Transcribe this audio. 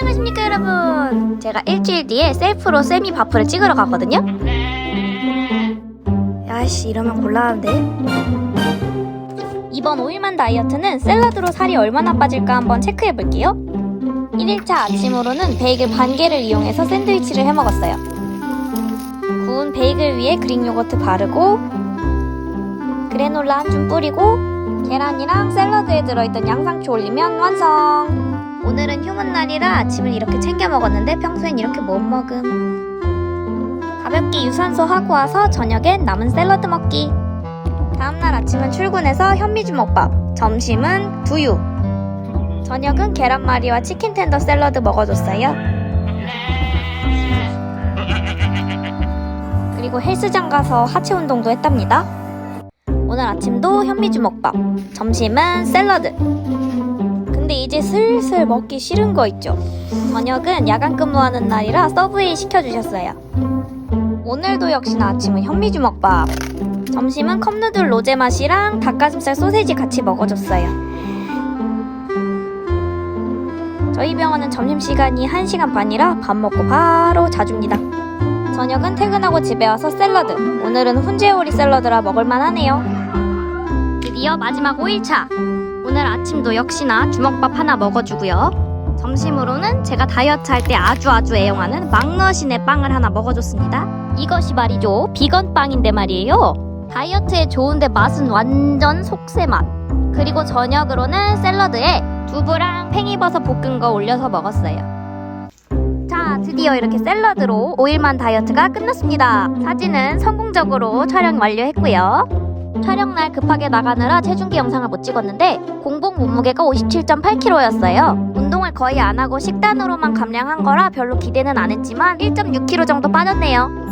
안녕하십니까 여러분. 제가 일주일 뒤에 셀프로 세미 바프를 찍으러 가거든요. 야씨 이러면 곤란한데? 이번 5일만 다이어트는 샐러드로 살이 얼마나 빠질까 한번 체크해 볼게요. 1일차 아침으로는 베이글 반 개를 이용해서 샌드위치를 해 먹었어요. 구운 베이글 위에 그릭 요거트 바르고 그래놀라 한 줌 뿌리고 계란이랑 샐러드에 들어있던 양상추 올리면 완성 오늘은 휴문 날이라 아침을 이렇게 챙겨 먹었는데 평소엔 이렇게 못 먹음. 가볍게 유산소 하고 와서 저녁엔 남은 샐러드 먹기. 다음날 아침은 출근해서 현미주먹밥, 점심은 두유, 저녁은 계란말이와 치킨 텐더 샐러드 먹어줬어요. 그리고 헬스장 가서 하체 운동도 했답니다. 오늘 아침도 현미주먹밥, 점심은 샐러드, 근데 이제 슬슬 먹기 싫은 거 있죠? 저녁은 야간 근무하는 날이라 서브웨이 시켜주셨어요. 오늘도 역시나 아침은 현미주먹밥. 점심은 컵누들 로제 맛이랑 닭가슴살 소세지 같이 먹어줬어요. 저희 병원은 점심시간이 1시간 반이라 밥 먹고 바로 자줍니다. 저녁은 퇴근하고 집에 와서 샐러드. 오늘은 훈제오리 샐러드라 먹을만 하네요. 드디어 마지막 5일차. 오늘 아침도 역시나 주먹밥 하나 먹어주고요. 점심으로는 제가 다이어트 할 때 아주 아주 애용하는 막너신의 빵을 하나 먹어줬습니다. 이것이 말이죠. 비건 빵인데 말이에요. 다이어트에 좋은데 맛은 완전 속세 맛. 그리고 저녁으로는 샐러드에 두부랑 팽이버섯 볶은 거 올려서 먹었어요. 자, 드디어 이렇게 샐러드로 5일만 다이어트가 끝났습니다. 사진은 성공적으로 촬영 완료했고요. 촬영 날 급하게 나가느라 체중계 영상을 못 찍었는데 공복 몸무게가 57.8kg였어요. 운동을 거의 안 하고 식단으로만 감량한 거라 별로 기대는 안 했지만 1.6kg 정도 빠졌네요.